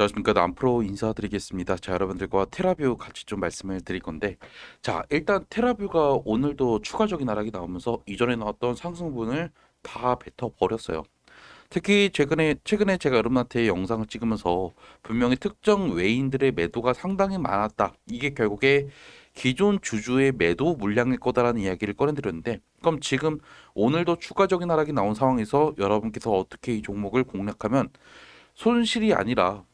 안녕하십니까 남프로 인사드리겠습니다. 자 여러분들과 테라뷰 같이 좀 말씀을 드릴 건데 자 일단 테라뷰가 오늘도 추가적인 하락이 나오면서 이전에 나왔던 상승분을 다 뱉어 버렸어요. 특히 최근에 최근에 제가 여러분한테 영상을 찍으면서 분명히 특정 외인들의 매도가 상당히 많았다. 이게 결국에 기존 주주의 매도 물량일 거다라는 이야기를 꺼내드렸는데 그럼 지금 오늘도 추가적인 하락이 나온 상황에서 여러분께서 어떻게 이 종목을 공략하면 손실이 아니라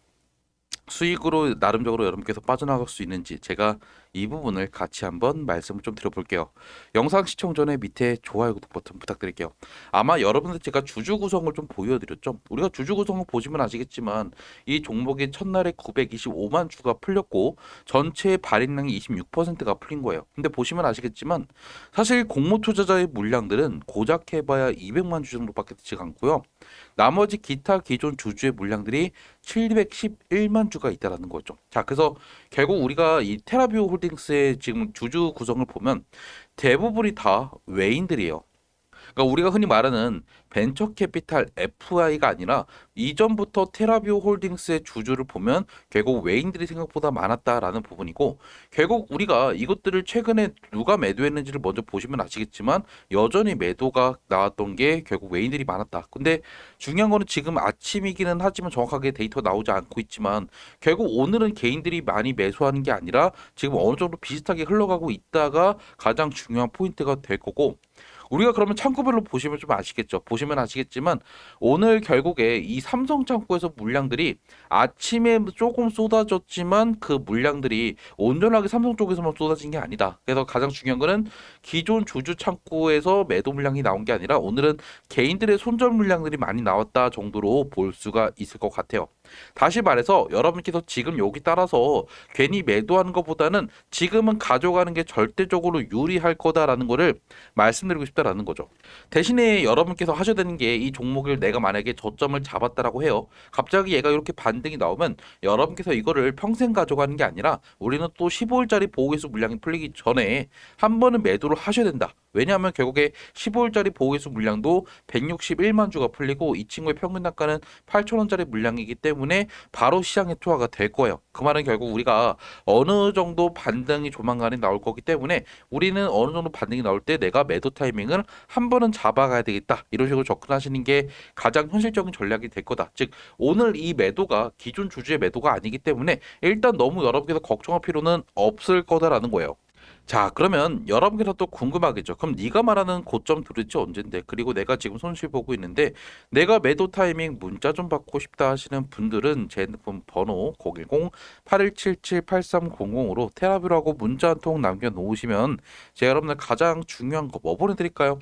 수익으로 나름적으로 여러분께서 빠져나갈 수 있는지 제가 이 부분을 같이 한번 말씀을 좀 드려볼게요. 영상 시청 전에 밑에 좋아요 구독 버튼 부탁드릴게요. 아마 여러분들 제가 주주 구성을 좀 보여드렸죠. 우리가 주주 구성을 보시면 아시겠지만 이 종목이 첫날에 925만 주가 풀렸고 전체 발행량이 26%가 풀린 거예요. 근데 보시면 아시겠지만 사실 공모 투자자의 물량들은 고작 해봐야 200만 주 정도밖에 되지 않고요. 나머지 기타 기존 주주의 물량들이 711만 주가 있다라는 거죠. 자, 그래서 결국 우리가 이 테라뷰 홀딩스의 지금 주주 구성을 보면 대부분이 다 외인들이에요. 그러니까 우리가 흔히 말하는 벤처 캐피탈 FI가 아니라 이전부터 테라뷰 홀딩스의 주주를 보면 결국 외인들이 생각보다 많았다라는 부분이고 결국 우리가 이것들을 최근에 누가 매도했는지를 먼저 보시면 아시겠지만 여전히 매도가 나왔던 게 결국 외인들이 많았다. 근데 중요한 거는 지금 아침이기는 하지만 정확하게 데이터 나오지 않고 있지만 결국 오늘은 개인들이 많이 매수하는 게 아니라 지금 어느 정도 비슷하게 흘러가고 있다가 가장 중요한 포인트가 될 거고 우리가 그러면 창구별로 보시면 좀 아시겠죠. 보시면 아시겠지만 오늘 결국에 이 삼성 창구에서 물량들이 아침에 조금 쏟아졌지만 그 물량들이 온전하게 삼성 쪽에서만 쏟아진 게 아니다. 그래서 가장 중요한 거는 기존 주주 창구에서 매도 물량이 나온 게 아니라 오늘은 개인들의 손절 물량들이 많이 나왔다 정도로 볼 수가 있을 것 같아요. 다시 말해서 여러분께서 지금 여기 따라서 괜히 매도하는 것보다는 지금은 가져가는 게 절대적으로 유리할 거다라는 거를 말씀드리고 싶다 라는 거죠. 대신에 여러분께서 하셔야 되는 게 이 종목을 내가 만약에 저점을 잡았다라고 해요. 갑자기 얘가 이렇게 반등이 나오면 여러분께서 이거를 평생 가져가는 게 아니라 우리는 또 15일짜리 보호개수 물량이 풀리기 전에 한 번은 매도를 하셔야 된다. 왜냐하면 결국에 15일짜리 보호개수 물량도 161만 주가 풀리고 이 친구의 평균 단가는 8천원짜리 물량이기 때문에 바로 시장에 투하가 될 거예요. 그 말은 결국 우리가 어느 정도 반등이 조만간에 나올 거기 때문에 우리는 어느 정도 반등이 나올 때 내가 매도 타이밍을 한 번은 잡아가야 되겠다. 이런 식으로 접근하시는 게 가장 현실적인 전략이 될 거다. 즉 오늘 이 매도가 기존 주주의 매도가 아니기 때문에 일단 너무 여러분께서 걱정할 필요는 없을 거다라는 거예요. 자, 그러면 여러분께서 또 궁금하겠죠. 그럼 네가 말하는 고점 도대체 언젠데? 그리고 내가 지금 손실 보고 있는데 내가 매도 타이밍 문자 좀 받고 싶다 하시는 분들은 제 핸드폰 번호 010-8177-8300으로 테라뷰라고 문자 한 통 남겨놓으시면 제가 여러분들 가장 중요한 거 뭐 보내드릴까요?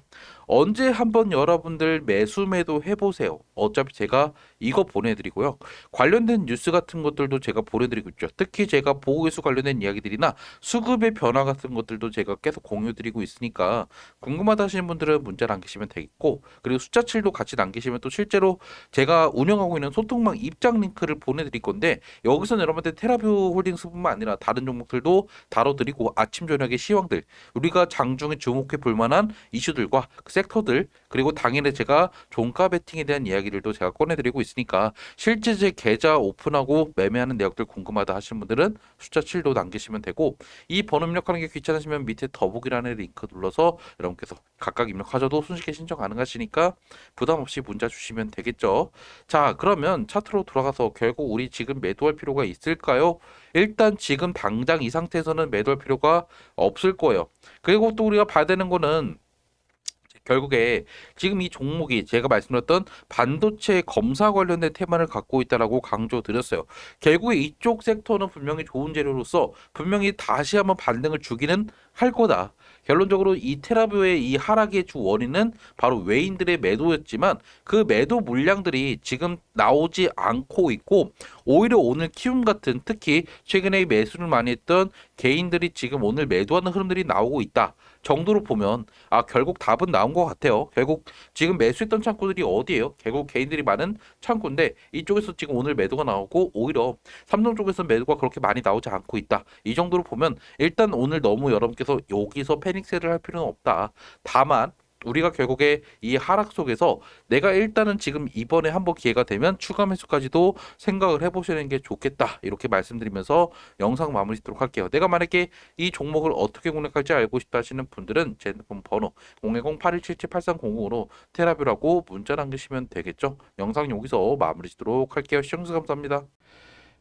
언제 한번 여러분들 매수 매도 해보세요. 어차피 제가 이거 보내드리고요. 관련된 뉴스 같은 것들도 제가 보내드리고 있죠. 특히 제가 보호회수 관련된 이야기들이나 수급의 변화 같은 것들도 제가 계속 공유드리고 있으니까 궁금하다 하시는 분들은 문자 남기시면 되겠고 그리고 숫자 7도 같이 남기시면 또 실제로 제가 운영하고 있는 소통망 입장 링크를 보내드릴 건데 여기서는 여러분한테 테라뷰 홀딩스뿐만 아니라 다른 종목들도 다뤄드리고 아침 저녁의 시황들 우리가 장중에 주목해 볼 만한 이슈들과 그 섹터들 그리고 당일에 제가 종가 베팅에 대한 이야기들도 제가 꺼내드리고 있으니까 실제 제 계좌 오픈하고 매매하는 내역들 궁금하다 하시는 분들은 숫자 7도 남기시면 되고 이 번호 입력하는 게 귀찮으시면 밑에 더보기란에 링크 눌러서 여러분께서 각각 입력하셔도 손쉽게 신청 가능하시니까 부담 없이 문자 주시면 되겠죠. 자 그러면 차트로 돌아가서 결국 우리 지금 매도할 필요가 있을까요? 일단 지금 당장 이 상태에서는 매도할 필요가 없을 거예요. 그리고 또 우리가 봐야 되는 거는 결국에 지금 이 종목이 제가 말씀드렸던 반도체 검사 관련된 테마를 갖고 있다라고 강조드렸어요. 결국에 이쪽 섹터는 분명히 좋은 재료로서 분명히 다시 한번 반등을 주기는 할 거다. 결론적으로 이 테라뷰의 이 하락의 주 원인은 바로 외인들의 매도였지만 그 매도 물량들이 지금 나오지 않고 있고 오히려 오늘 키움 같은 특히 최근에 매수를 많이 했던 개인들이 지금 오늘 매도하는 흐름들이 나오고 있다. 정도로 보면 아 결국 답은 나온 것 같아요. 결국 지금 매수했던 창구들이 어디예요? 결국 개인들이 많은 창구인데 이쪽에서 지금 오늘 매도가 나오고 오히려 삼성 쪽에서 매도가 그렇게 많이 나오지 않고 있다. 이 정도로 보면 일단 오늘 너무 여러분께서 여기서 패닉세를 할 필요는 없다. 다만 우리가 결국에 이 하락 속에서 내가 일단은 지금 이번에 한번 기회가 되면 추가 매수까지도 생각을 해보시는 게 좋겠다. 이렇게 말씀드리면서 영상 마무리 짓도록 할게요. 내가 만약에 이 종목을 어떻게 공략할지 알고 싶다 하시는 분들은 제 번호 010-8177-8300으로 테라뷰라고 문자 남기시면 되겠죠. 영상 여기서 마무리 짓도록 할게요. 시청해주셔서 감사합니다.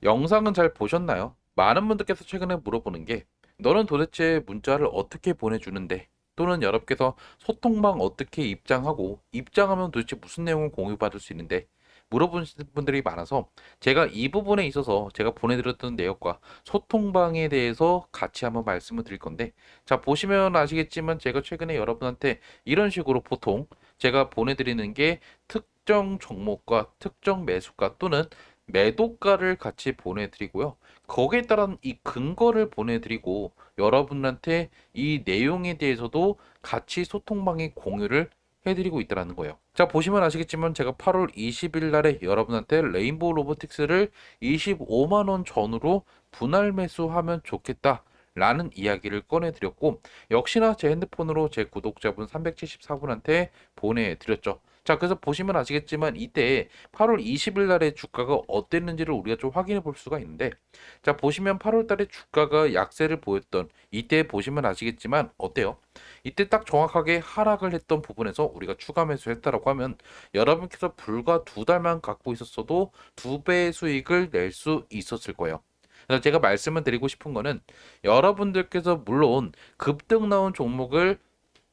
영상은 잘 보셨나요? 많은 분들께서 최근에 물어보는 게 너는 도대체 문자를 어떻게 보내주는데 또는 여러분께서 소통방 어떻게 입장하고 입장하면 도대체 무슨 내용을 공유받을 수 있는데 물어보시는 분들이 많아서 제가 이 부분에 있어서 제가 보내드렸던 내역과 소통방에 대해서 같이 한번 말씀을 드릴 건데 자 보시면 아시겠지만 제가 최근에 여러분한테 이런 식으로 보통 제가 보내드리는 게 특정 종목과 특정 매수가 또는 매도가를 같이 보내드리고요. 거기에 따른 이 근거를 보내드리고 여러분한테 이 내용에 대해서도 같이 소통방에 공유를 해드리고 있다는 거예요. 자 보시면 아시겠지만 제가 8월 20일 날에 여러분한테 레인보우 로보틱스를 25만 원 전후로 분할 매수하면 좋겠다. 라는 이야기를 꺼내드렸고 역시나 제 핸드폰으로 제 구독자분 374분한테 보내드렸죠. 자, 그래서 보시면 아시겠지만 이때 8월 20일 날의 주가가 어땠는지를 우리가 좀 확인해 볼 수가 있는데 자, 보시면 8월 달에 주가가 약세를 보였던 이때 보시면 아시겠지만 어때요? 이때 딱 정확하게 하락을 했던 부분에서 우리가 추가 매수했다라고 하면 여러분께서 불과 두 달만 갖고 있었어도 두 배의 수익을 낼 수 있었을 거예요. 그래서 제가 말씀을 드리고 싶은 거는 여러분들께서 물론 급등 나온 종목을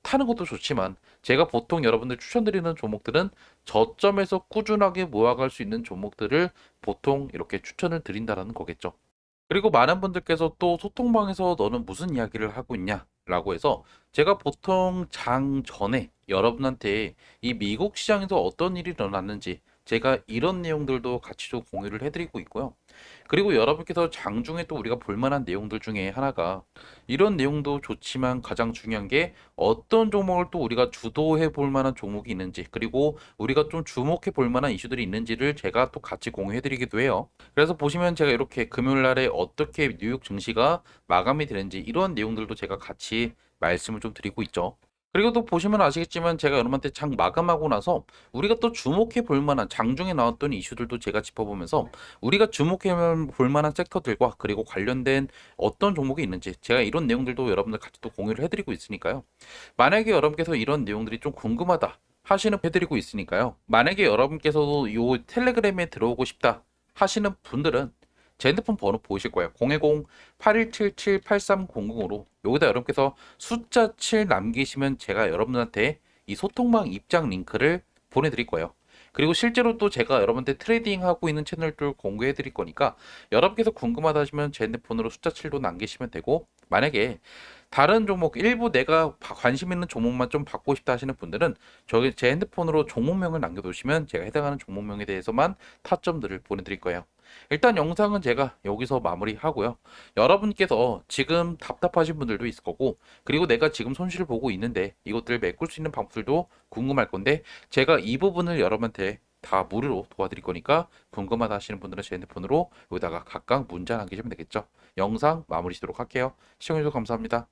타는 것도 좋지만 제가 보통 여러분들 추천드리는 종목들은 저점에서 꾸준하게 모아갈 수 있는 종목들을 보통 이렇게 추천을 드린다라는 거겠죠. 그리고 많은 분들께서 또 소통방에서 너는 무슨 이야기를 하고 있냐? 라고 해서 제가 보통 장 전에 여러분한테 이 미국 시장에서 어떤 일이 일어났는지 제가 이런 내용들도 같이 좀 공유를 해드리고 있고요. 그리고 여러분께서 장중에 또 우리가 볼만한 내용들 중에 하나가 이런 내용도 좋지만 가장 중요한 게 어떤 종목을 또 우리가 주도해 볼 만한 종목이 있는지 그리고 우리가 좀 주목해 볼 만한 이슈들이 있는지를 제가 또 같이 공유해 드리기도 해요. 그래서 보시면 제가 이렇게 금요일 날에 어떻게 뉴욕 증시가 마감이 되는지 이런 내용들도 제가 같이 말씀을 좀 드리고 있죠. 그리고 또 보시면 아시겠지만 제가 여러분한테 장 마감하고 나서 우리가 또 주목해 볼 만한 장중에 나왔던 이슈들도 제가 짚어보면서 우리가 주목해 볼 만한 섹터들과 그리고 관련된 어떤 종목이 있는지 제가 이런 내용들도 여러분들 같이 또 공유를 해드리고 있으니까요. 만약에 여러분께서 이런 내용들이 좀 궁금하다 하시는 해드리고 있으니까요. 만약에 여러분께서도 요 텔레그램에 들어오고 싶다 하시는 분들은 제 핸드폰 번호 보이실 거예요. 010-8177-8300으로 여기다 여러분께서 숫자 7 남기시면 제가 여러분한테 이 소통망 입장 링크를 보내드릴 거예요. 그리고 실제로 또 제가 여러분한테 트레이딩 하고 있는 채널들 공개해 드릴 거니까 여러분께서 궁금하다 하시면 제 핸드폰으로 숫자 7도 남기시면 되고 만약에 다른 종목 일부 내가 관심 있는 종목만 좀 받고 싶다 하시는 분들은 저기 제 핸드폰으로 종목명을 남겨두시면 제가 해당하는 종목명에 대해서만 타점들을 보내드릴 거예요. 일단 영상은 제가 여기서 마무리하고요. 여러분께서 지금 답답하신 분들도 있을 거고 그리고 내가 지금 손실을 보고 있는데 이것들을 메꿀 수 있는 방법들도 궁금할 건데 제가 이 부분을 여러분한테 다 무료로 도와드릴 거니까 궁금하다 하시는 분들은 제 핸드폰으로 여기다가 각각 문자 남기시면 되겠죠. 영상 마무리 하도록 할게요. 시청해주셔서 감사합니다.